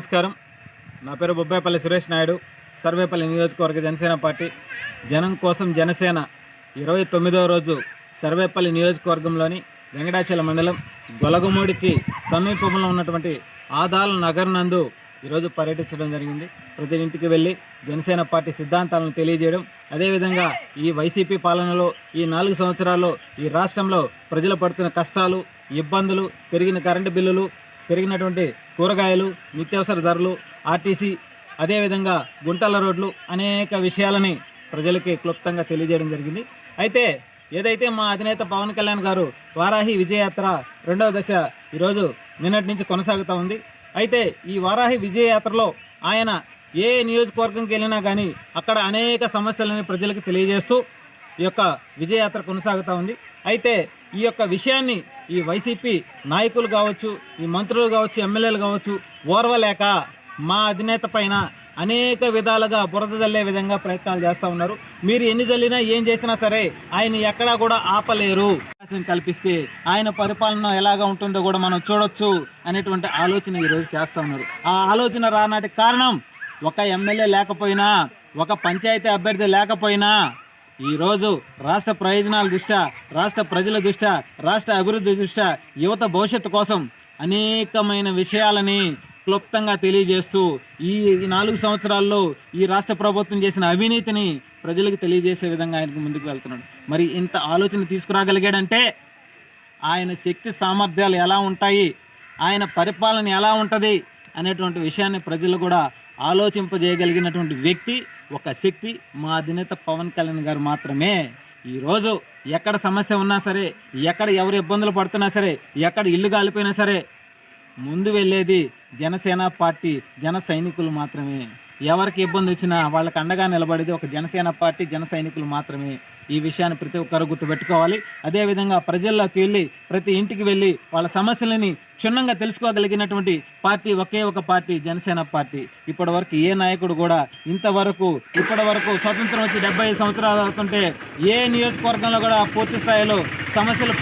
నమస్కారం. నా పేరు బొబ్బాయిపల్లి సురేష్ నాయుడు. సర్వేపల్లి నియోజకవర్గ జనసేన పార్టీ. జనం కోసం జనసేన ఇరవై తొమ్మిదవ రోజు సర్వేపల్లి నియోజకవర్గంలోని వెంకటాచల మండలం గొలగమూడికి సమీపంలో ఉన్నటువంటి ఆదాల నగర్ నందు ఈరోజు పర్యటించడం జరిగింది. ప్రతి ఇంటికి వెళ్ళి జనసేన పార్టీ సిద్ధాంతాలను తెలియజేయడం అదేవిధంగా ఈ వైసీపీ పాలనలో ఈ నాలుగు సంవత్సరాల్లో ఈ రాష్ట్రంలో ప్రజలు పడుతున్న కష్టాలు ఇబ్బందులు పెరిగిన కరెంటు బిల్లులు పెరిగినటువంటి కూరగాయలు నిత్యావసర ధరలు ఆర్టీసీ అదేవిధంగా గుంటల రోడ్లు అనేక విషయాలని ప్రజలకి క్లుప్తంగా తెలియజేయడం జరిగింది. అయితే ఏదైతే మా అధినేత పవన్ కళ్యాణ్ గారు వారాహి విజయయాత్ర రెండవ దశ ఈరోజు నిన్నటి నుంచి కొనసాగుతూ ఉంది. అయితే ఈ వారాహి విజయయాత్రలో ఆయన ఏ నియోజకవర్గంకి వెళ్ళినా కానీ అక్కడ అనేక సమస్యలని ప్రజలకు తెలియజేస్తూ ఈ యొక్క విజయయాత్ర కొనసాగుతూ ఉంది. అయితే ఈ యొక్క విషయాన్ని ఈ వైసీపీ నాయకులు కావచ్చు ఈ మంత్రులు కావచ్చు ఎమ్మెల్యేలు కావచ్చు ఓర్వలేక మా అధినేత పైన అనేక విధాలుగా బురద జల్లే విధంగా ప్రయత్నాలు చేస్తూ ఉన్నారు. మీరు ఎన్ని జల్లినా ఏం చేసినా సరే ఆయన ఎక్కడా కూడా ఆపలేరు. అవకాశం కల్పిస్తే ఆయన పరిపాలన ఎలాగా ఉంటుందో కూడా మనం చూడొచ్చు అనేటువంటి ఆలోచన ఈరోజు చేస్తూ ఉన్నారు. ఆ ఆలోచన రానాటి కారణం ఒక ఎమ్మెల్యే లేకపోయినా ఒక పంచాయతీ అభ్యర్థి లేకపోయినా ఈరోజు రాష్ట్ర ప్రయోజనాల దృష్ట్యా రాష్ట్ర ప్రజల దృష్ట్యా రాష్ట్ర అభివృద్ధి దృష్ట్యా యువత భవిష్యత్తు కోసం అనేకమైన విషయాలని క్లుప్తంగా తెలియజేస్తూ ఈ నాలుగు సంవత్సరాల్లో ఈ రాష్ట్ర ప్రభుత్వం చేసిన అవినీతిని ప్రజలకు తెలియజేసే విధంగా ఆయనకు ముందుకు వెళ్తున్నాడు. మరి ఇంత ఆలోచన తీసుకురాగలిగాడంటే ఆయన శక్తి సామర్థ్యాలు ఎలా ఉంటాయి ఆయన పరిపాలన ఎలా ఉంటుంది అనేటువంటి విషయాన్ని ప్రజలు కూడా ఆలోచింపజేయగలిగినటువంటి వ్యక్తి ఒక శక్తి మా అధినేత పవన్ కళ్యాణ్ గారు మాత్రమే. ఈరోజు ఎక్కడ సమస్య ఉన్నా సరే ఎక్కడ ఎవరు ఇబ్బందులు పడుతున్నా సరే ఎక్కడ ఇల్లు కాలిపోయినా సరే ముందు వెళ్ళేది జనసేన పార్టీ జన సైనికులు మాత్రమే. ఎవరికి ఇబ్బంది వచ్చినా వాళ్ళకి అండగా నిలబడేది ఒక జనసేన పార్టీ జన సైనికులు మాత్రమే. ఈ విషయాన్ని ప్రతి ఒక్కరు గుర్తుపెట్టుకోవాలి. అదేవిధంగా ప్రజల్లోకి వెళ్ళి ప్రతి ఇంటికి వెళ్ళి వాళ్ళ సమస్యలని క్షుణ్ణంగా తెలుసుకోగలిగినటువంటి పార్టీ ఒకే ఒక పార్టీ జనసేన పార్టీ. ఇప్పటి వరకు ఏ నాయకుడు కూడా ఇంతవరకు ఇప్పటి వరకు స్వతంత్రం వచ్చి డెబ్బై సంవత్సరాలు అవుతుంటే ఏ నియోజకవర్గంలో కూడా పూర్తి స్థాయిలో సమస్యలు